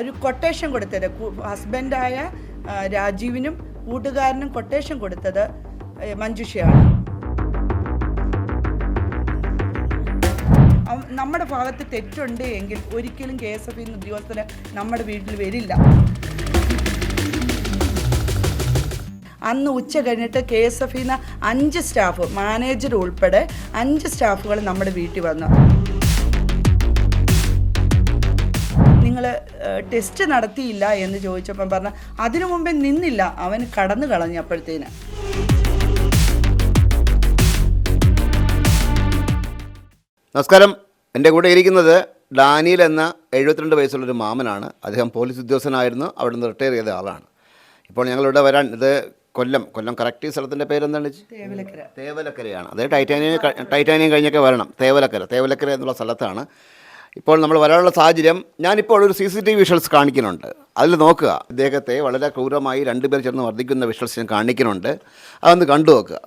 ഒരു കൊട്ടേഷൻ കൊടുത്തത്. ഹസ്ബൻഡായ രാജീവിനും കൂട്ടുകാരനും കൊട്ടേഷൻ കൊടുത്തത് മഞ്ജുഷയാണ്. നമ്മുടെ ഭാഗത്ത് തെറ്റുണ്ട് എങ്കിൽ ഒരിക്കലും കെ എസ് എഫ് ഇന്ന് ഉദ്യോഗസ്ഥന് നമ്മുടെ വീട്ടിൽ വരില്ല. അന്ന് ഉച്ച കഴിഞ്ഞിട്ട് കെ എസ് എഫ് ഇന്ന് അഞ്ച് സ്റ്റാഫ് മാനേജർ ഉൾപ്പെടെ അഞ്ച് സ്റ്റാഫുകൾ നമ്മുടെ വീട്ടിൽ വന്നു. നിങ്ങൾ ടെസ്റ്റ് നടത്തിയില്ല എന്ന് ചോദിച്ചപ്പം പറഞ്ഞ അതിനു മുമ്പേ നിന്നില്ല. അവൻ കടന്നു കളഞ്ഞു അപ്പോഴത്തേന് നമസ്കാരം. എന്റെ കൂടെ ഇരിക്കുന്നത് ഡാനിയൽ എന്ന എഴുപത്തിരണ്ട് വയസ്സുള്ളൊരു മാമനാണ്. അദ്ദേഹം പോലീസ് ഉദ്യോഗസ്ഥനായിരുന്നു. അവിടെ നിന്ന് റിട്ടയർ ചെയ്ത ആളാണ്. ഇപ്പോൾ ഞങ്ങളിവിടെ വരാൻ ഇത് കൊല്ലം കൊല്ലം കറക്റ്റ് ഈ സ്ഥലത്തിന്റെ പേരെന്താണ് തേവലക്കരയാണ്. അതായത് ടൈറ്റാനിയം ടൈറ്റാനിയം കഴിഞ്ഞൊക്കെ വരണം. തേവലക്കര തേവലക്കര എന്നുള്ള സ്ഥലത്താണ് ഇപ്പോൾ നമ്മൾ വരാനുള്ള സാഹചര്യം ഞാനിപ്പോൾ ഒരു സി സി ടി വിഷ്വൽസ് കാണിക്കുന്നുണ്ട്. അതിൽ നോക്കുക. ഇദ്ദേഹത്തെ വളരെ ക്രൂരമായി രണ്ടുപേർ ചേർന്ന് വർദ്ധിക്കുന്ന വിഷ്വൽസ് ഞാൻ കാണിക്കുന്നുണ്ട്. അതൊന്ന് കണ്ടു നോക്കുക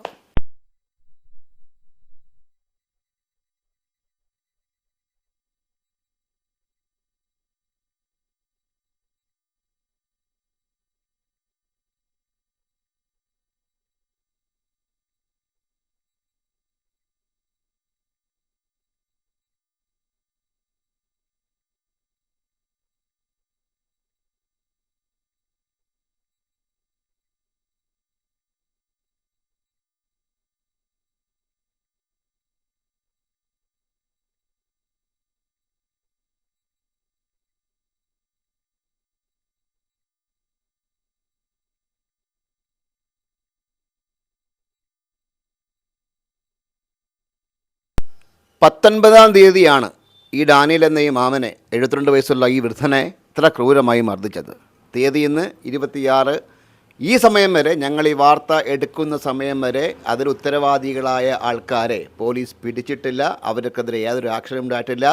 പത്തൊൻപതാം തീയതിയാണ് ഈ ഡാനിയൽ എന്ന ഈ മാമനെ എഴുപത്തിരണ്ട് വയസ്സുള്ള ഈ വൃദ്ധനെ ഇത്ര ക്രൂരമായി മർദ്ദിച്ചത്. തീയതി ഇന്ന് ഇരുപത്തിയാറ്. ഈ സമയം വരെ ഞങ്ങൾ ഈ വാർത്ത എടുക്കുന്ന സമയം വരെ അതിൽ ഉത്തരവാദികളായ ആൾക്കാരെ പോലീസ് പിടിച്ചിട്ടില്ല. അവർക്കെതിരെ യാതൊരു ആക്ഷനും ഉണ്ടായിട്ടില്ല.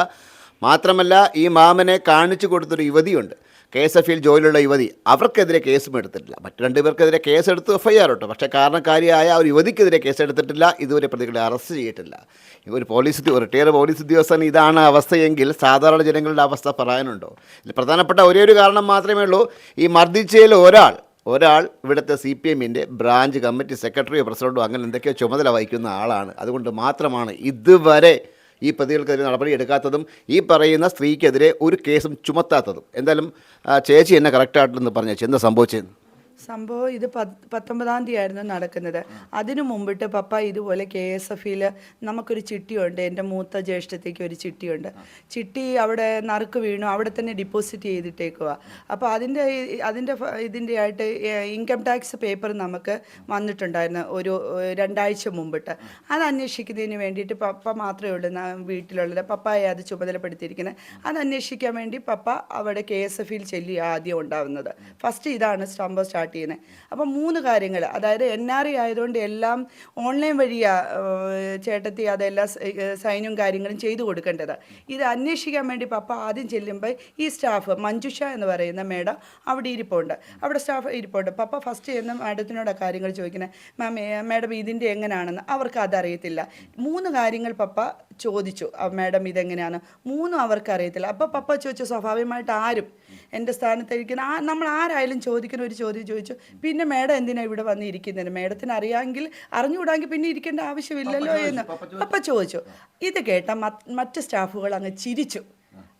മാത്രമല്ല ഈ മാമനെ കാണിച്ചു കൊടുത്തൊരു യുവതിയുണ്ട്. കെ എസ് എഫിൽ ജോലിയുള്ള യുവതി. അവർക്കെതിരെ കേസും എടുത്തിട്ടില്ല. മറ്റു രണ്ടുപേർക്കെതിരെ കേസെടുത്ത് എഫ് ഐ ആർ ഇട്ടു. പക്ഷേ കാരണക്കാരിയായ ഒരു യുവതിക്കെതിരെ കേസെടുത്തിട്ടില്ല. ഇതുവരെ പ്രതികളെ അറസ്റ്റ് ചെയ്തിട്ടില്ല. ഒരു പോലീസ് ഉദ്യോ- റിട്ടയർ പോലീസ് ഉദ്യോഗസ്ഥൻ ഇതാണ് അവസ്ഥയെങ്കിൽ സാധാരണ ജനങ്ങളുടെ അവസ്ഥ പറയാനുണ്ടോ? ഇതിൽ പ്രധാനപ്പെട്ട ഒരേ ഒരു കാരണം മാത്രമേ ഉള്ളൂ. ഈ മർദ്ദിച്ചതിൽ ഒരാൾ ഒരാൾ ഇവിടുത്തെ സി പി എമ്മിന്റെ ബ്രാഞ്ച് കമ്മിറ്റി സെക്രട്ടറിയോ പ്രസിഡന്റോ അങ്ങനെ എന്തൊക്കെയോ ചുമതല വഹിക്കുന്ന ആളാണ്. അതുകൊണ്ട് മാത്രമാണ് ഇതുവരെ ഈ പ്രതികൾക്കെതിരെ നടപടി എടുക്കാത്തതും ഈ പറയുന്ന സ്ത്രീക്കെതിരെ ഒരു കേസും ചുമത്താത്തതും. എന്തായാലും ചേച്ചി എന്നെ കറക്റ്റായിട്ടെന്ന് പറഞ്ഞു ചേച്ചി എന്താ സംഭവിച്ചത്? സംഭവം ഇത് പത്ത് പത്തൊമ്പതാം തീയതി ആയിരുന്നു നടക്കുന്നത് അതിനു മുമ്പിട്ട് പപ്പ ഇതുപോലെ കെ എസ് എഫിൽ നമുക്കൊരു ചിട്ടിയുണ്ട്. എന്റെ മൂത്ത ജ്യേഷ്ഠത്തേക്ക് ഒരു ചിട്ടിയുണ്ട്. ചിട്ടി അവിടെ നറുക്ക് വീണു. അവിടെ തന്നെ ഡിപ്പോസിറ്റ് ചെയ്തിട്ടേക്കുക അപ്പോൾ അതിന്റെ അതിന്റെ ഇതിന്റെ ആയിട്ട് ഇൻകം ടാക്സ് പേപ്പർ നമുക്ക് വന്നിട്ടുണ്ടായിരുന്നു ഒരു രണ്ടാഴ്ച മുമ്പിട്ട്. അത് അന്വേഷിക്കുന്നതിന് വേണ്ടിയിട്ട് പപ്പ മാത്രമേ ഉള്ളൂ വീട്ടിലുള്ളത്. പപ്പായെ അത് ചുമതലപ്പെടുത്തിയിരിക്കുന്നത്. അത് അന്വേഷിക്കാൻ വേണ്ടി പപ്പ അവിടെ കെ എസ് എഫിൽ ചെല്ലി ആദ്യം ഉണ്ടാവുന്നത്. ഫസ്റ്റ് ഇതാണ് സ്റ്റംബോ സ്റ്റാർട്ട് ചെയ്യുന്നത് അപ്പം മൂന്ന് കാര്യങ്ങൾ. അതായത് എൻ ആർ ഐ ആയതുകൊണ്ട് എല്ലാം ഓൺലൈൻ വഴിയാ ചേട്ടത്തി അതെല്ലാം സൈനും കാര്യങ്ങളും ചെയ്തു കൊടുക്കേണ്ടത്. ഇത് അന്വേഷിക്കാൻ വേണ്ടി പപ്പ ആദ്യം ചെല്ലുമ്പോൾ ഈ സ്റ്റാഫ് മഞ്ജുഷ എന്ന് പറയുന്ന മേഡം അവിടെ ഇരിപ്പുണ്ട്. അവിടെ സ്റ്റാഫ് ഇരിപ്പുണ്ട്. പപ്പ ഫസ്റ്റ് ചെയ്യുന്ന മാഡത്തിനോട് കാര്യങ്ങൾ ചോദിക്കുന്നത് മാം മാഡം ഇതിന്റെ എങ്ങനെയാണെന്ന് അവർക്ക് അതറിയത്തില്ല. മൂന്ന് കാര്യങ്ങൾ പപ്പ ചോദിച്ചു. "ആ, മാഡം ഇതെങ്ങനെയാണ്? മൂന്നും അവർക്ക് അറിയത്തില്ല. അപ്പോൾ പപ്പ ചോദിച്ചു സ്വാഭാവികമായിട്ട് ആരും എന്റെ സ്ഥാനത്തിരിക്കുന്ന ആ നമ്മൾ ആരായാലും ചോദിക്കുന്ന ഒരു ചോദ്യം ചോദിച്ചു പിന്നെ മേഡം എന്തിനാണ് ഇവിടെ വന്നിരിക്കുന്നത്? മേഡത്തിന് അറിയാമെങ്കിൽ അറിഞ്ഞുകൂടാമെങ്കിൽ പിന്നെ ഇരിക്കേണ്ട ആവശ്യമില്ലല്ലോ എന്ന്. അപ്പം ചോദിച്ചു. ഇത് കേട്ട മറ്റ് മറ്റ് സ്റ്റാഫുകൾ അങ്ങ് ചിരിച്ചു.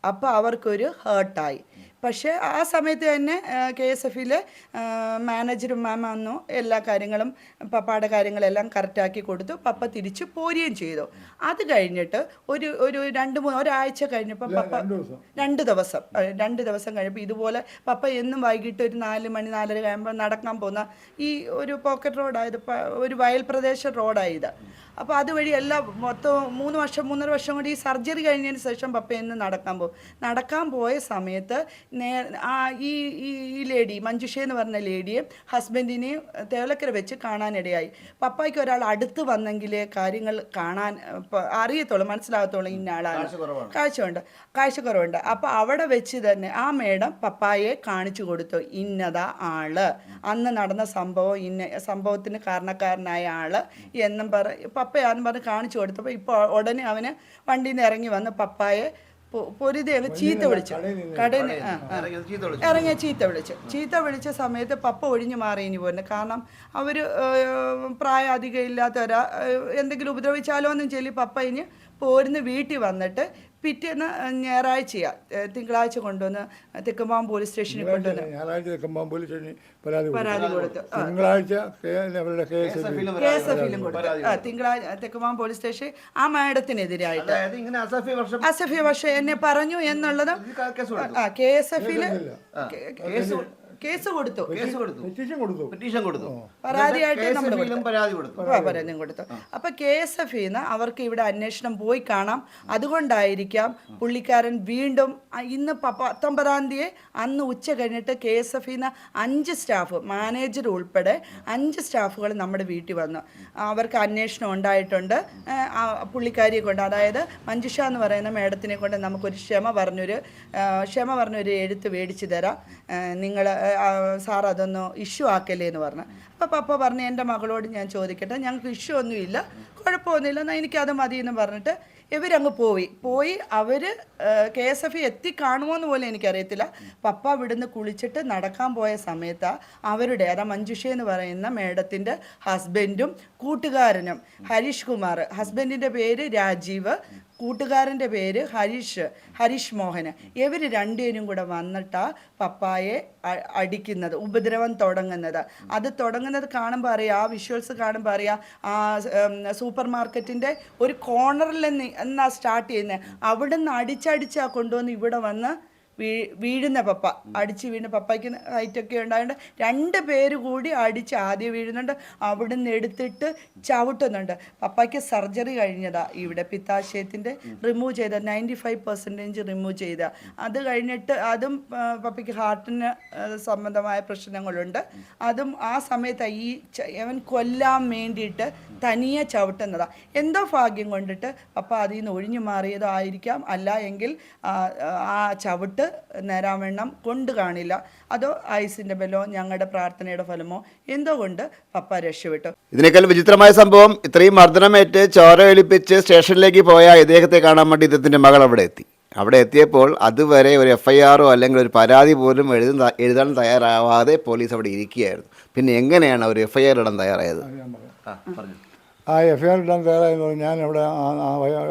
അപ്പോൾ അവർക്കൊരു ഹേർട്ടായി. പക്ഷേ ആ സമയത്ത് തന്നെ കെ എസ് എഫിലെ മാനേജറും മാം വന്നു എല്ലാ കാര്യങ്ങളും പപ്പയുടെ കാര്യങ്ങളെല്ലാം കറക്റ്റാക്കി കൊടുത്തു പപ്പ തിരിച്ചു പോരുകയും ചെയ്തു. അത് കഴിഞ്ഞിട്ട് ഒരു ഒരു രണ്ട് മൂന്ന് ഒരാഴ്ച കഴിഞ്ഞപ്പോൾ പപ്പ രണ്ട് ദിവസം. രണ്ട് ദിവസം കഴിഞ്ഞപ്പോൾ ഇതുപോലെ പപ്പ എന്നും വൈകിട്ട് ഒരു നാല് മണി നാലര കഴിയുമ്പോൾ നടക്കാൻ പോകുന്ന ഈ ഒരു പോക്കറ്റ് റോഡായത് ഒരു വയൽ പ്രദേശ റോഡായത് അപ്പോൾ അതുവഴി എല്ലാം മൊത്തം മൂന്ന് വർഷം മൂന്നര വർഷം കൂടി ഈ സർജറി കഴിഞ്ഞതിന് ശേഷം പപ്പ നടക്കാൻ പോകും നടക്കാൻ പോയ സമയത്ത് നേ ആ ഈ ഈ ലേഡി മഞ്ജുഷ എന്ന് പറഞ്ഞ ലേഡിയെ ഹസ്ബൻഡിനെയും തേവലക്കര വെച്ച് കാണാനിടയായി. പപ്പായ്ക്ക് ഒരാൾ അടുത്ത് വന്നെങ്കിലേ കാര്യങ്ങൾ കാണാൻ അറിയത്തുള്ളൂ മനസ്സിലാകത്തുള്ളൂ ഇന്ന ആളാണ്. കാഴ്ചയുണ്ട് കാഴ്ചക്കുറവുണ്ട് അപ്പോൾ അവിടെ വെച്ച് തന്നെ ആ മേഡം പപ്പായെ കാണിച്ചു കൊടുത്തു ഇന്നതാ ആൾ. അന്ന് നടന്ന സംഭവം ഇന്ന സംഭവത്തിന് കാരണക്കാരനായ ആൾ എന്നും പറ പപ്പയാന്ന് പറഞ്ഞ് കാണിച്ചു കൊടുത്തപ്പോൾ ഇപ്പോൾ ഉടനെ അവന് വണ്ടിയിൽ നിന്ന് ഇറങ്ങി വന്ന് പപ്പായെ പൊ- പൊരുതി അങ്ങ് ചീത്ത വിളിച്ചു. കടയിൽ ഇറങ്ങിയ ചീത്ത വിളിച്ചു. ചീത്ത വിളിച്ച സമയത്ത് പപ്പ ഒഴിഞ്ഞു മാറി ഇനി പോരുന്നു. കാരണം അവർ പ്രായം അധികം ഇല്ലാത്തവരാ എന്തെങ്കിലും ഉപദ്രവിച്ചാലോ എന്നും ചൊല്ലി പപ്പ ഇനി പോരുന്ന്. വീട്ടിൽ വന്നിട്ട് പിറ്റേന്ന് ഞായറാഴ്ചയാ ഏഹ്, തിങ്കളാഴ്ച കൊണ്ടുവന്ന് തെക്കുംപാം പോലീസ് സ്റ്റേഷനിൽ കൊണ്ടുവന്ന് ഞായറാഴ്ച തെക്കുമ്പോൾ പോലീസ് സ്റ്റേഷനിൽ പരാതി കൊടുത്തു. പരാതി കൊടുത്തു. തിങ്കളാഴ്ച കെ- അവരുടെ കേസ് കെ എസ് എഫിലും കൊടുത്തു. തിങ്കളാഴ്ച തെക്കുമാൻ പോലീസ് സ്റ്റേഷൻ ആ മാഡത്തിനെതിരായിട്ട്. അതായത് ഇങ്ങനെ അസഫി വർഷം. എന്നെ പറഞ്ഞു എന്നുള്ളതും ആ കെ എസ് എഫിൽ കേസ് കൊടുത്തു. കേസ് കൊടുത്തു. പെറ്റീഷൻ കൊടുത്തു. പെറ്റീഷൻ കൊടുത്തു. പരാതിയായിട്ട് നമ്മൾ പരാതി കൊടുത്തു? ആ, പരാതിയും കൊടുത്തു. അപ്പൊ കെ എസ് എഫ് ഇന്ന് അവർക്ക് ഇവിടെ അന്വേഷണം പോയി കാണാം. അതുകൊണ്ടായിരിക്കാം പുള്ളിക്കാരൻ വീണ്ടും ഇന്ന് പ- പത്തൊമ്പതാം തീയതി അന്ന് ഉച്ച കഴിഞ്ഞിട്ട് കെ എസ് എഫ് ഇന്ന് അഞ്ച് സ്റ്റാഫ് മാനേജർ ഉൾപ്പെടെ അഞ്ച് സ്റ്റാഫുകൾ നമ്മുടെ വീട്ടിൽ വന്നു. അവർക്ക് അന്വേഷണം ഉണ്ടായിട്ടുണ്ട്. ആ പുള്ളിക്കാരിയെ കൊണ്ട് അതായത് മഞ്ജുഷ എന്ന് പറയുന്ന മേഡത്തിനെ കൊണ്ട് നമുക്കൊരു ക്ഷമ പറഞ്ഞൊരു ആ, ക്ഷമ പറഞ്ഞൊരു എഴുത്ത് മേടിച്ചു തരാം. നിങ്ങൾ സാർ അതൊന്ന് ഇഷ്യൂ ആക്കല്ലേ എന്ന് പറഞ്ഞു. അപ്പോൾ പപ്പ പറഞ്ഞു എന്റെ മകളോട് ഞാൻ ചോദിക്കട്ടെ ഞങ്ങൾക്ക് ഇഷ്യൂ ഒന്നുമില്ല കുഴപ്പമൊന്നുമില്ല എന്നാൽ എനിക്കത് മതി എന്ന് പറഞ്ഞിട്ട് ഇവരങ്ങ് പോയി. പോയി അവർ കെ എസ് എഫ് എത്തി കാണുമോയെന്ന് പോലും എനിക്കറിയത്തില്ല. പപ്പ ഇവിടുന്ന് കുളിച്ചിട്ട് നടക്കാൻ പോയ സമയത്ത് അവരുടെ അതാ മഞ്ജുഷ എന്ന് പറയുന്ന മേഡത്തിന്റെ ഹസ്ബൻഡും കൂട്ടുകാരനും ഹരീഷ് കുമാർ. ഹസ്ബൻഡിന്റെ പേര് രാജീവ്. കൂട്ടുകാരന്റെ പേര് ഹരീഷ് ഹരീഷ് മോഹന്. ഇവർ രണ്ടുപേരും കൂടെ വന്നിട്ടാ പപ്പായെ അടിക്കുന്നത് ഉപദ്രവം തുടങ്ങുന്നത്. അത് തുടങ്ങുന്നത് കാണുമ്പോൾ അറിയാം ആ വിഷ്വൽസ് കാണുമ്പോൾ അറിയാം ആ സൂപ്പർ മാർക്കറ്റിന്റെ ഒരു കോർണറിൽ നിന്ന് എന്നാ സ്റ്റാർട്ട് ചെയ്യുന്നത് അവിടെ നിന്ന് അടിച്ചടിച്ചാ കൊണ്ടുവന്ന് ഇവിടെ വന്ന് വീ വീഴുന്ന പപ്പ. അടിച്ച് വീഴുന്ന പപ്പയ്ക്ക് ഹൈറ്റൊക്കെ ഉണ്ടായതുകൊണ്ട് രണ്ട് പേര് കൂടി അടിച്ച് ആദ്യം വീഴുന്നുണ്ട്. അവിടുന്ന് എടുത്തിട്ട് ചവിട്ടുന്നുണ്ട്. പപ്പയ്ക്ക് സർജറി കഴിഞ്ഞതാ. ഇവിടെ പിത്താശയത്തിന്റെ റിമൂവ് ചെയ്ത നയന്റി ഫൈവ് പെർസെന്റേജ് റിമൂവ് ചെയ്ത. അത് കഴിഞ്ഞിട്ട് അതും പപ്പയ്ക്ക് ഹാർട്ടിന് സംബന്ധമായ പ്രശ്നങ്ങളുണ്ട്. അതും ആ സമയത്ത് ഈ അവൻ കൊല്ലാൻ വേണ്ടിയിട്ട് തനിയെ ചവിട്ടുന്നതാ. എന്തോ ഭാഗ്യം കൊണ്ടിട്ട് പപ്പ അതിൽ നിന്ന് ഒഴിഞ്ഞു മാറിയതായിരിക്കാം. അല്ല എങ്കിൽ ആ, ആ ചവിട്ട് നേരാവണ്ണം കൊണ്ട് കാണില്ല. അതോ ഐസിന്റെ ബലമോ ഞങ്ങളുടെ പ്രാർത്ഥനയുടെ ഫലമോ എന്തോ കൊണ്ട് പപ്പ രക്ഷപ്പെട്ടു. ഇതിനേക്കാൾ വിചിത്രമായ സംഭവം ഇത്രയും മർദ്ദനമേറ്റ് ചോര ഒലിപ്പിച്ച് സ്റ്റേഷനിലേക്ക് പോയ ഇദ്ദേഹത്തെ കാണാൻ വേണ്ടി ഇദ്ദേഹത്തിന്റെ മകൾ അവിടെ എത്തി. അവിടെ എത്തിയപ്പോൾ അതുവരെ ഒരു എഫ് ഐ ആറോ അല്ലെങ്കിൽ ഒരു പരാതി പോലും എഴുതാൻ എഴുതാൻ തയ്യാറാവാതെ പോലീസ് അവിടെ ഇരിക്കുകയായിരുന്നു. പിന്നെ എങ്ങനെയാണ് ഒരു എഫ് ഐ ആർ ഇടാൻ തയ്യാറായത്? ആ, പറഞ്ഞു. ആ എഫ് ഐ ആർ ഇടാൻ തയ്യാറായെന്ന് പറഞ്ഞാൽ ഞാൻ അവിടെ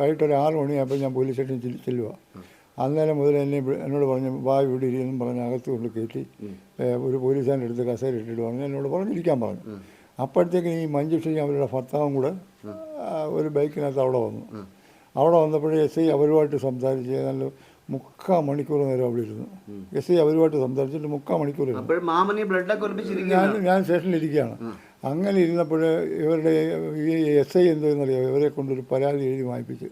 വൈകിട്ട് ഒരു ആറ് മണിയായപ്പോൾ ഞാൻ പോലീസ് സ്റ്റേഷനിൽ ചെല്ല്- ചെല്ലുക അന്നേരം മുതൽ എന്നെ എന്നോട് പറഞ്ഞു വാ ഇവിടെ ഇരിക്കുന്നു പറഞ്ഞ് അകത്ത് കൊണ്ട് കയറ്റി ഒരു പോലീസുകാരന്റെ അടുത്ത് കസേര ഇട്ടിട്ട് പറഞ്ഞു എന്നോട് പറഞ്ഞിരിക്കാൻ പറഞ്ഞു. അപ്പോഴത്തേക്ക് ഈ മഞ്ജുഷയും അവരുടെ ഭർത്താവും കൂടെ ഒരു ബൈക്കിനകത്ത് അവിടെ വന്നു. അവിടെ വന്നപ്പോഴേ എസ് ഐ അവരുമായിട്ട് സംസാരിച്ച് നല്ല മുക്കാൽ മണിക്കൂർ നേരം അവിടെ ഇരുന്നു. എസ് ഐ അവരുമായിട്ട് സംസാരിച്ചിട്ട് മുക്കാൽ മണിക്കൂർ ഞാൻ ഞാൻ സ്റ്റേഷനിൽ ഇരിക്കുകയാണ്. അങ്ങനെ ഇരുന്നപ്പോൾ ഇവരുടെ ഈ എസ് ഐ എന്തോന്നറിയാം ഇവരെ കൊണ്ടൊരു പരാതി എഴുതി വായിപ്പിച്ച്.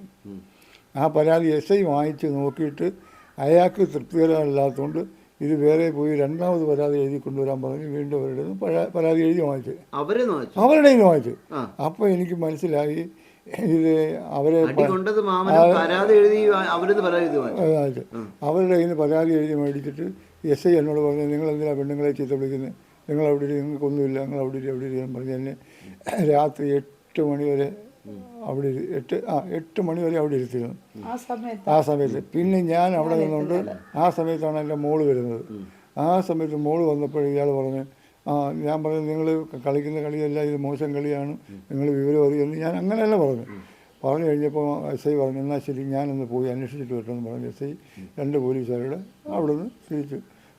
ആ പരാതി എസ് ഐ വാങ്ങിച്ച് നോക്കിയിട്ട് അയാൾക്ക് തൃപ്തികരമല്ലാത്തതുകൊണ്ട് ഇത് വേറെ പോയി രണ്ടാമത് പരാതി എഴുതി കൊണ്ടുവരാൻ പറഞ്ഞ് വീണ്ടും അവരുടെ പരാതി എഴുതി വാങ്ങിച്ചു. അവരുടെ വാങ്ങിച്ചു. അപ്പോൾ എനിക്ക് മനസ്സിലായി ഇത് അവരെ അവരുടെ കയ്യിൽ നിന്ന് പരാതി എഴുതി മേടിച്ചിട്ട് എസ് ഐ എന്നോട് പറഞ്ഞു നിങ്ങൾ എന്തിനാ പെണ്ണുങ്ങളെ ചീത്ത വിളിക്കുന്നത് നിങ്ങൾ അവിടെ ഇരി നിങ്ങൾക്കൊന്നുമില്ല നിങ്ങൾ അവിടെ ഇരി അവിടെ പറഞ്ഞു എന്നെ രാത്രി എട്ട് മണി വരെ അവിടെ എട്ട് ആ എട്ട് മണി വരെ അവിടെ ഇരുത്തിയിരുന്നു. ആ സമയത്ത്. ആ സമയത്ത്. പിന്നെ ഞാൻ അവിടെ നിന്നുകൊണ്ട് ആ സമയത്താണ് എന്റെ മോൾ വരുന്നത്. ആ സമയത്ത് മോൾ വന്നപ്പോൾ ഇയാൾ പറഞ്ഞു ആ ഞാൻ പറഞ്ഞു നിങ്ങൾ കളിക്കുന്ന കളിയല്ല ഇത് മോശം കളിയാണ് നിങ്ങൾ വിവരം അറിയുമെന്ന് ഞാൻ അങ്ങനെയല്ല പറഞ്ഞു. പറഞ്ഞു കഴിഞ്ഞപ്പോൾ എസ് ഐ പറഞ്ഞു എന്നാൽ ശരി ഞാനൊന്ന് പോയി അന്വേഷിച്ചിട്ട് വരട്ടെന്ന് പറഞ്ഞു എസ് ഐ. രണ്ട് പോലീസുകാരുടെ അവിടെ നിന്ന് തിരിച്ച്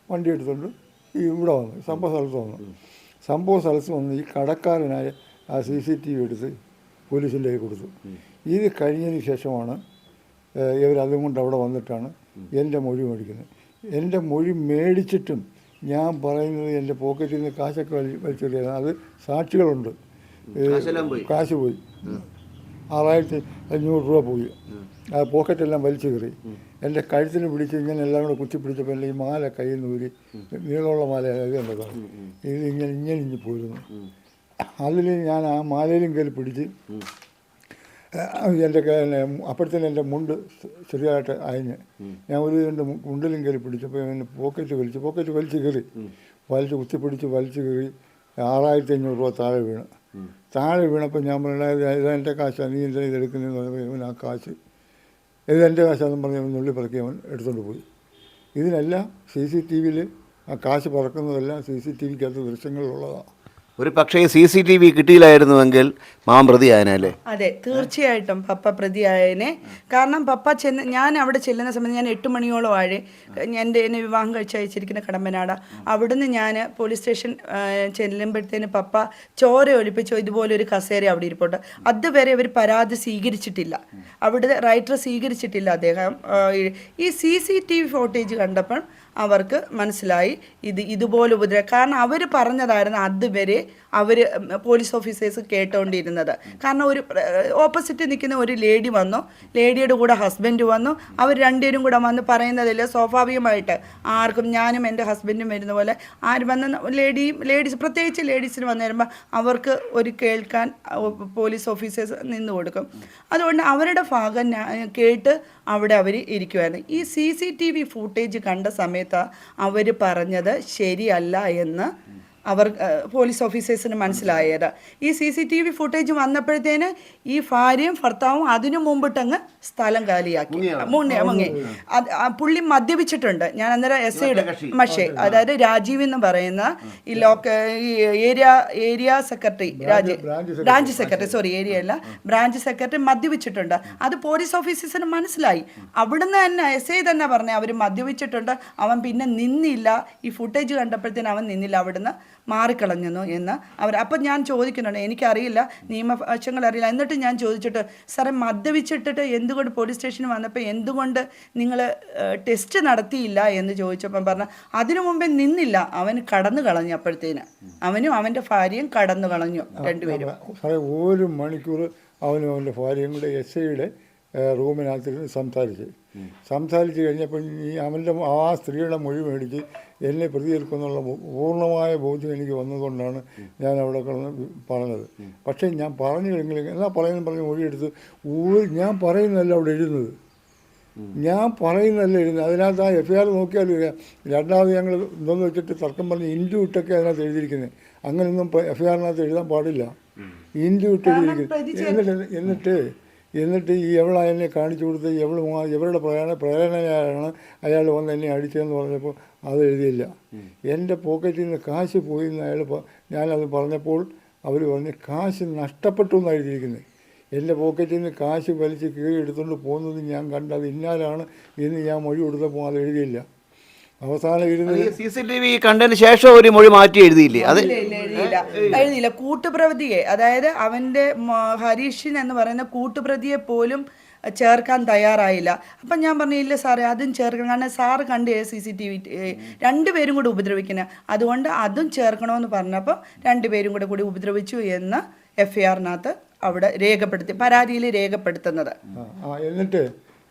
വണ്ടി എടുത്തുകൊണ്ട് ഈ ഇവിടെ വന്നു സംഭവ സ്ഥലത്ത് വന്നു. സംഭവ സ്ഥലത്ത് വന്ന് ഈ കടക്കാരനായ ആ സി സി ടി വി എടുത്ത് പോലീസിന്റെ കയ്യിൽ കൊടുത്തു. ഇത് കഴിഞ്ഞതിന് ശേഷമാണ് ഇവർ ഇവരതും കൊണ്ട് അവിടെ വന്നിട്ടാണ് എന്റെ മൊഴി മേടിക്കുന്നത്. എന്റെ മൊഴി മേടിച്ചിട്ടും ഞാൻ പറയുന്നത് എന്റെ പോക്കറ്റിൽ നിന്ന് കാശൊക്കെ വലി വലിച്ചെറിയാണ് അത് സാക്ഷികളുണ്ട്. കാശ് പോയി. ആറായിരത്തി അഞ്ഞൂറ് രൂപ പോയി. ആ പോക്കറ്റെല്ലാം വലിച്ചു കയറി എന്റെ കഴുത്തിന് പിടിച്ച് ഇങ്ങനെ എല്ലാം കൂടെ കുത്തി പിടിച്ചപ്പോൾ എന്റെ ഈ മാല കയ്യിൽ നിന്ന് ഊരി നീളമുള്ള മാല ഇത് കണ്ടതാണ് ഇത് ഇങ്ങനെ ഇങ്ങനെ ഇഞ്ഞി പോയിരുന്നു. അതിൽ ഞാൻ ആ മാലയിലും കയറി പിടിച്ച് എന്റെ അപ്പോഴത്തേനും എന്റെ മുണ്ട് ചെറിയതായിട്ട് അയഞ്ഞ്. ഞാൻ ഒരു എന്റെ മുണ്ടിലും കയറി പിടിച്ചപ്പോൾ എന്റെ പോക്കറ്റ് വലിച്ച് പോക്കറ്റ് വലിച്ച് കയറി. വലിച്ച് കുത്തിപ്പിടിച്ച് വലിച്ച് കയറി ആറായിരത്തി അഞ്ഞൂറ് രൂപ താഴെ വീണ്. താഴെ വീണപ്പോൾ ഞാൻ പറഞ്ഞത് എന്റെ കാശാണ് നീ എന്താ ഇതെടുക്കുന്നതെന്ന് പറഞ്ഞപ്പോൾ ഇവൻ ആ കാശ് ഇത് എന്റെ കാശാന്നും പറഞ്ഞ് അവൻ നുള്ളി പറക്കി അവൻ എടുത്തുകൊണ്ട് പോയി. ഇതിനെല്ലാം സി സി ടി വിയിൽ ആ കാശ് പറക്കുന്നതെല്ലാം സി സി ടി വിക്കകത്ത് ദൃശ്യങ്ങളിലുള്ളതാണ് ഒരു പക്ഷേ സി സി ടി വി കിട്ടിയില്ലായിരുന്നുവെങ്കിൽ മാം പ്രതിയായനല്ലേ അതെ തീർച്ചയായിട്ടും പപ്പ പ്രതി പ്രതിയായതിനെ കാരണം പപ്പ ചെന്ന് ഞാൻ അവിടെ ചെല്ലുന്ന സമയത്ത് ഞാൻ എട്ട് മണിയോളം ആഴെ എന്റെ എന്നെ വിവാഹം കഴിച്ച് അയച്ചിരിക്കുന്ന കടമ്പനാട. അവിടുന്ന് ഞാൻ പോലീസ് സ്റ്റേഷൻ ചെല്ലുമ്പോഴത്തേന് പപ്പ ചോര ഒലിപ്പിച്ചോ ഇതുപോലെ ഒരു കസേര അവിടെ ഇരിപ്പോട്ടെ അതുവരെ അവർ പരാതി സ്വീകരിച്ചിട്ടില്ല. അവിടുത്തെ റൈറ്റർ സ്വീകരിച്ചിട്ടില്ല അദ്ദേഹം. ഈ C C T V footage കണ്ടപ്പോൾ അവർക്ക് മനസ്സിലായി. ഇത് ഇതുപോലെ ഉപദ്രവം കാരണം അവർ പറഞ്ഞതായിരുന്നു അതുവരെ അവർ പോലീസ് ഓഫീസേഴ്സ് കേട്ടുകൊണ്ടിരുന്നത് കാരണം ഒരു ഓപ്പോസിറ്റ് നിൽക്കുന്ന ഒരു ലേഡി വന്നു. ലേഡിയുടെ കൂടെ ഹസ്ബൻഡ് വന്നു. അവർ രണ്ടുപേരും കൂടെ വന്ന് പറയുന്നതിൽ സ്വാഭാവികമായിട്ട്. ആർക്കും ഞാനും എന്റെ ഹസ്ബൻഡും വരുന്ന പോലെ ആര് വന്ന ലേഡിയും ലേഡീസ് പ്രത്യേകിച്ച് ലേഡീസിന് വന്നു വരുമ്പോൾ അവർക്ക് ഒരു കേൾക്കാൻ പോലീസ് ഓഫീസേഴ്സ് നിന്ന് കൊടുക്കും. അതുകൊണ്ട് അവരുടെ ഭാഗം കേട്ട് അവിടെ അവർ ഇരിക്കുമായിരുന്നു ഈ C C T V footage കണ്ട സമയത്ത് അവർ പറഞ്ഞത് ശരിയല്ല എന്ന് അവർ പോലീസ് ഓഫീസേഴ്സിന് മനസ്സിലായത്. ഈ C C T V footage വന്നപ്പോഴത്തേന് ഈ ഭാര്യയും ഭർത്താവും അതിനു മുമ്പിട്ടങ്ങ് സ്ഥലം കാലിയാക്കി മുന്നേ മുങ്ങി. പുള്ളി മദ്യപിച്ചിട്ടുണ്ട്. ഞാൻ അന്നേരം എസ് ഐയുടെ മഷേ. അതായത് രാജീവ് എന്ന് പറയുന്ന ഈ ലോക്ക ഈ area area secretary Rajeev branch secretary. Sorry area അല്ല. ബ്രാഞ്ച് സെക്രട്ടറി മദ്യപിച്ചിട്ടുണ്ട്. അത് പോലീസ് ഓഫീസേഴ്സിന് മനസ്സിലായി. അവിടുന്ന് തന്നെ എസ് ഐ തന്നെ പറഞ്ഞു അവർ മദ്യപിച്ചിട്ടുണ്ട്. അവൻ പിന്നെ നിന്നില്ല. ഈ ഫുട്ടേജ് കണ്ടപ്പോഴത്തേന് അവൻ നിന്നില്ല. അവിടുന്ന് മാറിക്കളഞ്ഞു എന്ന് അവർ അപ്പം ഞാൻ ചോദിക്കുന്നുണ്ട്. എനിക്കറിയില്ല നിയമവശങ്ങൾ അറിയില്ല. എന്നിട്ട് ഞാൻ ചോദിച്ചിട്ട് സാറേ മദ്യപിച്ചിട്ടിട്ട് എന്തുകൊണ്ട് പോലീസ് സ്റ്റേഷനിൽ വന്നപ്പോൾ എന്തുകൊണ്ട് നിങ്ങൾ ടെസ്റ്റ് നടത്തിയില്ല? എന്ന് ചോദിച്ചപ്പം പറഞ്ഞ അതിനു മുമ്പേ നിന്നില്ല. അവൻ കടന്നു കളഞ്ഞു അപ്പോഴത്തേന്. അവനും അവന്റെ ഭാര്യയും കടന്നു കളഞ്ഞു രണ്ടുപേരും. സാറേ ഒരു മണിക്കൂർ അവനും അവന്റെ ഭാര്യയും കൂടെ എസ് ഐയുടെ റൂമിനകത്തിരുന്ന് സംസാരിച്ച്. സംസാരിച്ച് കഴിഞ്ഞപ്പോൾ ഈ അവന്റെ ആ സ്ത്രീയുടെ മൊഴി മേടിച്ച് എന്നെ പ്രതികരിക്കുമെന്നുള്ള പൂർണമായ ബോധ്യം എനിക്ക് വന്നതുകൊണ്ടാണ് ഞാൻ അവിടെ കിടന്ന് പറഞ്ഞത്. പക്ഷേ ഞാൻ പറഞ്ഞു കഴിഞ്ഞെങ്കിൽ എന്നാ പറയുന്നു പറഞ്ഞ് മൊഴിയെടുത്ത് ഒരു ഞാൻ പറയുന്നതല്ല അവിടെ എഴുതുന്നത്. ഞാൻ പറയുന്നതല്ല എഴുതുന്നത്. അതിനകത്ത് ആ എഫ് ഐ ആർ നോക്കിയാലും രണ്ടാമത് ഞങ്ങൾ എന്തോന്ന് വെച്ചിട്ട് തർക്കം പറഞ്ഞ് ഇൻഡു ഇട്ടൊക്കെ അതിനകത്ത് എഴുതിയിരിക്കുന്നത് അങ്ങനെയൊന്നും എഫ് ഐ ആറിനകത്ത് എഴുതാൻ പാടില്ല. ഇൻഡു ഇട്ട് എഴുതിയിരിക്കുന്നത് എന്നിട്ട് എന്നിട്ട് എന്നിട്ട് ഈ എവള കാണിച്ചു കൊടുത്ത് എവൾ എവരുടെ പ്രേരണ പ്രേരണയാണ് അയാൾ വന്ന് എന്നെ അടിച്ചതെന്ന് പറഞ്ഞപ്പോൾ അത് എഴുതിയില്ല. എന്റെ പോക്കറ്റിൽ നിന്ന് കാശ് പോയി എന്ന് അയാൾ ഞാനത് പറഞ്ഞപ്പോൾ അവർ പറഞ്ഞ് കാശ് നഷ്ടപ്പെട്ടു എന്നാണ് എഴുതിയിരിക്കുന്നത് എന്റെ പോക്കറ്റിൽ നിന്ന് കാശ് വലിച്ച് കീറി എടുത്തുകൊണ്ട് പോകുന്നത് ഞാൻ കണ്ടത് ഇന്നാലാണ് എന്ന് ഞാൻ മൊഴി കൊടുത്തപ്പോൾ അത് എഴുതിയില്ല. അവസാനം ഇരുന്ന് സി സി ടി വി കണ്ടതിന് ശേഷം ഒരു മൊഴി മാറ്റി എഴുതിയില്ലേ? അത് ഇല്ല, ഇല്ല, എഴുതിയില്ല എഴുതിയില്ല. കൂട്ടുപ്രതിയെ അതായത് അവന്റെ ഹരീഷിൻ എന്ന് പറയുന്ന കൂട്ടുപ്രതിയെ പോലും ചേർക്കാൻ തയ്യാറായില്ല. അപ്പം ഞാൻ പറഞ്ഞു ഇല്ല സാറേ അതും ചേർക്കണം. കാരണം സാറ് കണ്ട് സി സി ടി വി രണ്ടുപേരും കൂടി ഉപദ്രവിക്കുന്നത് അതുകൊണ്ട് അതും ചേർക്കണമെന്ന് പറഞ്ഞപ്പോൾ രണ്ടുപേരും കൂടെ കൂടി ഉപദ്രവിച്ചു എന്ന് എഫ് ഐ ആറിനകത്ത് അവിടെ രേഖപ്പെടുത്തി പരാതിയിൽ രേഖപ്പെടുത്തുന്നത്. എന്നിട്ട്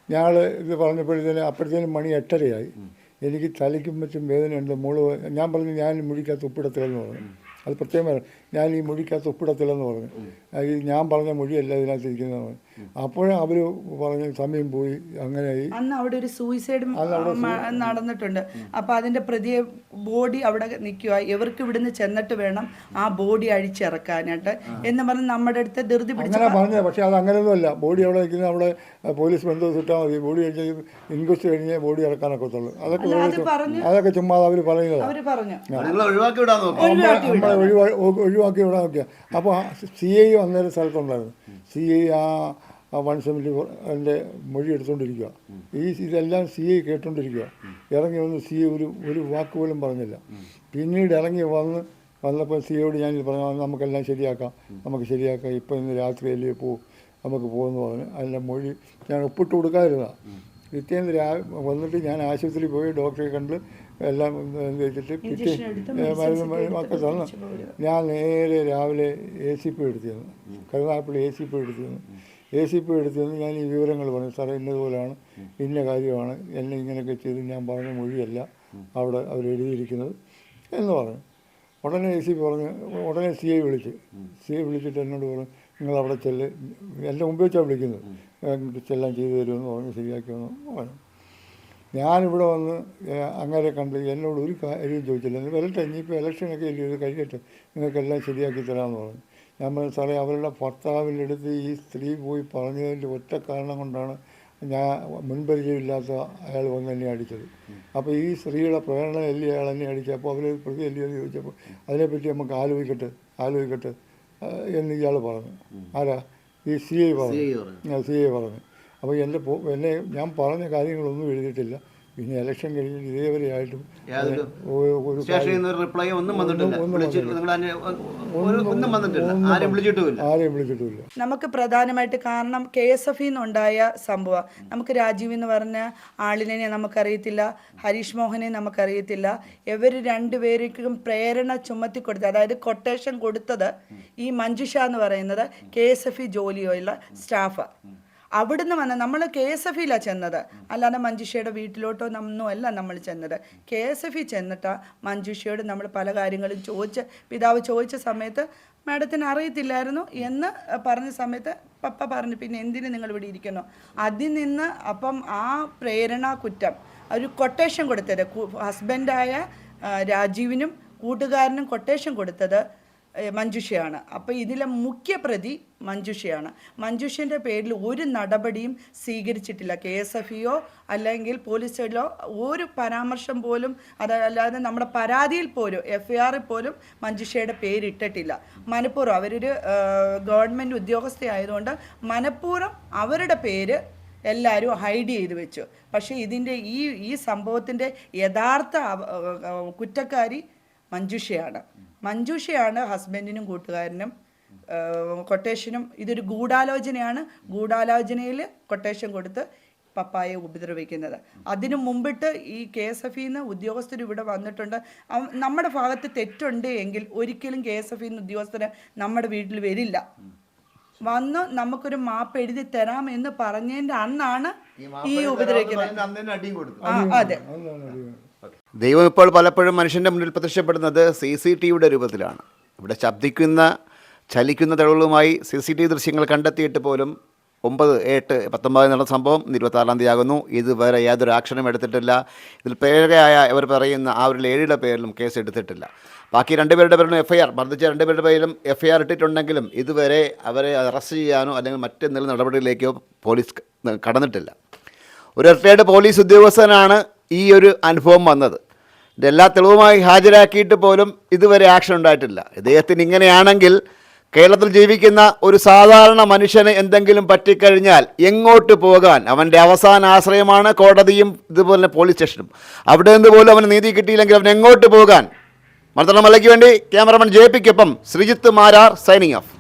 ഞങ്ങൾ ഇത് പറഞ്ഞപ്പോഴത്തേന് അപ്പോഴത്തേനും മണി എട്ടരയായി. എനിക്ക് തലയ്ക്കും മറ്റും വേദനയുണ്ട്. മോൾ ഞാൻ പറഞ്ഞു ഞാൻ മുഴിക്കകത്ത് ഉപ്പിടത്തില്ലെന്ന് പറഞ്ഞു അത് പ്രത്യേകം പറഞ്ഞു ഞാൻ ഈ മൊഴിക്കകത്ത് ഒപ്പിടത്തില്ലെന്ന് പറഞ്ഞു. ഈ ഞാൻ പറഞ്ഞ മൊഴിയല്ല ഇതിനകത്ത് ഇരിക്കുന്നത് പറഞ്ഞു അപ്പോഴും അവർ പറഞ്ഞു സമയം പോയി അങ്ങനെയായി. അന്ന് അവിടെ ഒരു സൂയിസൈഡ് നടന്നിട്ടുണ്ട്. അപ്പൊ അതിന്റെ പ്രതിയെ ബോഡി അവിടെ നിൽക്കുക ഇവർക്ക് ഇവിടുന്ന് ചെന്നിട്ട് വേണം ആ ബോഡി അഴിച്ചിറക്കാനായിട്ട് എന്ന് പറഞ്ഞ് നമ്മുടെ അടുത്ത് ധൃതി പിടിച്ചാ അങ്ങനെ പറഞ്ഞത് പക്ഷേ അത് അങ്ങനെയൊന്നും അല്ല ബോഡി അവിടെ നിൽക്കുന്നത് അവിടെ പോലീസ് ബന്ധുസ് ഇട്ടാൽ മതി. ബോഡി കഴിഞ്ഞ് ഇൻക്വസ്റ്റ് കഴിഞ്ഞ് ബോഡി ഇറക്കാനൊക്കെ ഉള്ളൂ അതൊക്കെ. അതൊക്കെ ചുമ്മാ അവർ പറയുന്നത്. അവർ പറഞ്ഞു. നിങ്ങൾ ഒഴിവാക്കി ഒഴിവാക്കി വിടാൻ നോക്കിയ. അപ്പോൾ സി ഐ അന്നേരം സ്ഥലത്തുണ്ടായിരുന്നു. സി ഐ ആ വൺ സെവന്റി അതിന്റെ മൊഴി എടുത്തുകൊണ്ടിരിക്കുക ഈ ഇതെല്ലാം സി ഐ കേട്ടുകൊണ്ടിരിക്കുക ഇറങ്ങി വന്ന് സി ഐ ഒരു ഒരു വാക്ക് പോലും പറഞ്ഞില്ല. പിന്നീട് ഇറങ്ങി വന്ന് വന്നപ്പോൾ സി ഐയോട് ഞാൻ പറഞ്ഞു "ആ, നമുക്കെല്ലാം ശരിയാക്കാം. നമുക്ക് ശരിയാക്കാം. ഇപ്പം ഇന്ന് രാത്രിയല്ലേ പോ നമുക്ക് പോകുമെന്ന് പറഞ്ഞു. അതിന്റെ മൊഴി ഞാൻ ഒപ്പിട്ട് കൊടുക്കാതിരുന്നതാണ് പിറ്റേന്ന് രാ വന്നിട്ട് ഞാൻ ആശുപത്രിയിൽ പോയി ഡോക്ടറെ കണ്ട് എല്ലാം വെച്ചിട്ട് പിറ്റേ മരുന്ന് മക്കൾ തന്നു. ഞാൻ നേരെ രാവിലെ എ സി പി എടുത്തു തന്നു കരുനാഗപ്പള്ളി എ സി പി എടുത്തു തന്നു എ സി പി എടുത്തു തന്നു ഞാൻ ഈ വിവരങ്ങൾ പറഞ്ഞു. സാറേ ഇന്നതുപോലെയാണ് ഇന്ന കാര്യമാണ്. എന്നെ ഇങ്ങനെയൊക്കെ ചെയ്ത് ഞാൻ പറഞ്ഞ മൊഴിയല്ല അവിടെ അവർ എഴുതിയിരിക്കുന്നത്. എന്ന് പറഞ്ഞു. ഉടനെ എ സി പി പറഞ്ഞു. ഉടനെ സി ഐ വിളിച്ച്. സി ഐ വിളിച്ചിട്ട് എന്നോട് പറഞ്ഞു നിങ്ങൾ അവിടെ ചെല്ല്. എന്റെ മുമ്പ് വെച്ചാണ് വിളിക്കുന്നത്. ചെല്ലാൻ ചെയ്തു തരുമെന്ന് പറഞ്ഞു ശരിയാക്കിയെന്ന് പറഞ്ഞു. ഞാനിവിടെ വന്ന് അങ്ങനെ കണ്ട് എന്നോട് ഒരു കാര്യം ചോദിച്ചില്ല. വരട്ടെ ഇനിയിപ്പോൾ ഇലക്ഷനൊക്കെ ഇല്ല ഇത് കഴിയട്ടെ നിങ്ങൾക്കെല്ലാം ശരിയാക്കി തരാമെന്ന് പറഞ്ഞു. ഞാൻ പറഞ്ഞു സാറേ അവരുടെ ഭർത്താവിന്റെ അടുത്ത് ഈ സ്ത്രീ പോയി പറഞ്ഞതിന്റെ ഒറ്റ കാരണം കൊണ്ടാണ് ഞാൻ മുൻപരിചയമില്ലാത്ത അയാൾ വന്ന് എന്നെ അടിച്ചത്. അപ്പോൾ ഈ സ്ത്രീയുടെ പ്രേരണ അല്ലേ അയാൾ എന്നെ അടിച്ചത്? അപ്പോൾ അവർ പ്രതി അല്ലേ എന്ന് ചോദിച്ചപ്പോൾ അതിനെപ്പറ്റി നമുക്ക് ആലോചിക്കട്ടെ ആലോചിക്കട്ടെ എന്ന് ഇയാൾ പറഞ്ഞു. ആരാ? ഈ സി ഐ പറഞ്ഞു. സി ഐ പറഞ്ഞു. അപ്പോൾ എന്റെ എന്നെ ഞാൻ പറഞ്ഞ കാര്യങ്ങളൊന്നും എഴുതിയിട്ടില്ല. പിന്നെ ഇലക്ഷൻ കഴിഞ്ഞ് ഇതേവരെ ആയിട്ടും ഒരു- റിപ്ലൈ ഒന്നും വന്നിട്ടില്ല. ആരെയും വിളിച്ചിട്ടുമില്ല. നമുക്ക് പ്രധാനമായിട്ട് കാരണം കെ എസ് എഫ് ഉണ്ടായ സംഭവം. നമുക്ക് രാജീവ് എന്ന് പറഞ്ഞ ആളിനെ നമുക്കറിയത്തില്ല. ഹരീഷ് മോഹനെ നമുക്കറിയത്തില്ല. ഇവർ രണ്ടുപേർക്കും പ്രേരണ ചുമത്തി കൊടുത്തത് അതായത് കൊട്ടേഷൻ കൊടുത്തത് ഈ മഞ്ജുഷ എന്ന് പറയുന്നത് കെ എസ് എഫ് ഇ ജോലിയുള്ള സ്റ്റാഫ്. അവിടുന്ന് വന്ന നമ്മൾ കെ എസ് എഫ് ചെന്നത്. അല്ലാതെ മഞ്ജുഷയുടെ വീട്ടിലോട്ടോ ഒന്നും അല്ല നമ്മൾ ചെന്നത്. കെ എസ് എഫ് ഇ ചെന്നിട്ട് മഞ്ജുഷയോട് നമ്മൾ പല കാര്യങ്ങളും ചോദിച്ച് പിതാവ് ചോദിച്ച സമയത്ത് മാഡത്തിന് അറിയത്തില്ലായിരുന്നു എന്ന് പറഞ്ഞ സമയത്ത് പപ്പ പറഞ്ഞു പിന്നെ എന്തിന് നിങ്ങൾ ഇവിടെ ഇരിക്കുന്നു? അതിൽ നിന്ന് അപ്പം ആ പ്രേരണ കുറ്റം ഒരു കൊട്ടേഷൻ കൊടുത്തത്. ഹസ്ബൻഡായ രാജീവിനും കൂട്ടുകാരനും കൊട്ടേഷൻ കൊടുത്തത് മഞ്ജുഷയാണ്. അപ്പോൾ ഇതിലെ മുഖ്യ പ്രതി മഞ്ജുഷയാണ്. മഞ്ജുഷന്റെ പേരിൽ ഒരു നടപടിയും സ്വീകരിച്ചിട്ടില്ല. കെ എസ് എഫ് ഇയോ അല്ലെങ്കിൽ പോലീസ് സ്റ്റേഷനിലോ ഒരു പരാമർശം പോലും അതല്ലാതെ നമ്മുടെ പരാതിയിൽ പോലും എഫ് ഐ ആറിൽ പോലും മഞ്ജുഷയുടെ പേരിട്ടിട്ടില്ല മനഃപൂർവം അവരൊരു ഗവൺമെന്റ് ഉദ്യോഗസ്ഥയായതുകൊണ്ട് മനഃപൂർവം അവരുടെ പേര് എല്ലാവരും ഹൈഡ് ചെയ്ത് വെച്ചു. പക്ഷേ ഇതിന്റെ ഈ ഈ സംഭവത്തിന്റെ യഥാർത്ഥ കുറ്റക്കാരി മഞ്ജുഷയാണ്. മഞ്ജുഷയാണ് ഹസ്ബൻഡിനും കൂട്ടുകാരനും കൊട്ടേഷനും. ഇതൊരു ഗൂഢാലോചനയാണ്. ഗൂഢാലോചനയിൽ കൊട്ടേഷൻ കൊടുത്ത് പപ്പായെ ഉപദ്രവിക്കുന്നത്. അതിനു മുമ്പിട്ട് ഈ കെ എസ് എഫ് ഇന്ന് ഉദ്യോഗസ്ഥർ ഇവിടെ വന്നിട്ടുണ്ട്. നമ്മുടെ ഭാഗത്ത് തെറ്റുണ്ട് എങ്കിൽ ഒരിക്കലും കെ എസ് എഫ് ഇന്ന് ഉദ്യോഗസ്ഥർ നമ്മുടെ വീട്ടിൽ വരില്ല. വന്ന് നമുക്കൊരു മാപ്പ് എഴുതി തരാം എന്ന് പറഞ്ഞതിന്റെ അന്നാണ് ഈ ഉപദ്രവിക്കുന്നത്. അടിയും കൊടുത്തു. ആ അതെ. ദൈവം ഇപ്പോൾ പലപ്പോഴും മനുഷ്യന്റെ മുന്നിൽ പ്രത്യക്ഷപ്പെടുന്നത് സി സി ടി വിയുടെ രൂപത്തിലാണ്. ഇവിടെ ശബ്ദിക്കുന്ന ചലിക്കുന്ന തെളിവുകളുമായി സി സി ടി വി ദൃശ്യങ്ങൾ കണ്ടെത്തിയിട്ട് പോലും ഒമ്പത് എട്ട് പത്തൊമ്പത് എന്നുള്ള സംഭവം ഇരുപത്താറാം തീയതി ആകുന്നു ഇതുവരെ യാതൊരു ആക്ഷനും എടുത്തിട്ടില്ല. ഇതിൽ പേരയായ ഇവർ പറയുന്ന ആ ഒരു ലേഡിയുടെ പേരിലും കേസ് എടുത്തിട്ടില്ല. ബാക്കി രണ്ടുപേരുടെ പേരിലും എഫ് ഐ ആർ മർദ്ദിച്ച രണ്ടുപേരുടെ പേരിലും എഫ് ഐ ആർ ഇട്ടിട്ടുണ്ടെങ്കിലും ഇതുവരെ അവരെ അറസ്റ്റ് ചെയ്യാനോ അല്ലെങ്കിൽ മറ്റെന്തെങ്കിലും നടപടിയിലേക്കോ പോലീസ് കടന്നിട്ടില്ല. ഒരു റിട്ടയർഡ് പോലീസ് ഉദ്യോഗസ്ഥനാണ് ഈ ഒരു അനുഭവം വന്നത്. ഇതെല്ലാ തെളിവുമായി ഹാജരാക്കിയിട്ട് പോലും ഇതുവരെ ആക്ഷൻ ഉണ്ടായിട്ടില്ല. ഇദ്ദേഹത്തിന് ഇങ്ങനെയാണെങ്കിൽ കേരളത്തിൽ ജീവിക്കുന്ന ഒരു സാധാരണ മനുഷ്യന് എന്തെങ്കിലും പറ്റിക്കഴിഞ്ഞാൽ എങ്ങോട്ട് പോകാൻ? അവന്റെ അവസാന ആശ്രയമാണ് കോടതിയും ഇതുപോലെ പോലീസ് സ്റ്റേഷനും. അവിടെ നിന്ന് പോലും അവന് നീതി കിട്ടിയില്ലെങ്കിൽ അവൻ എങ്ങോട്ട് പോകാൻ? മലയാള വേണ്ടി ക്യാമറമാൻ ജെ പിക്കൊപ്പം ശ്രീജിത്ത് മാരാർ സൈനിങ് ഓഫ്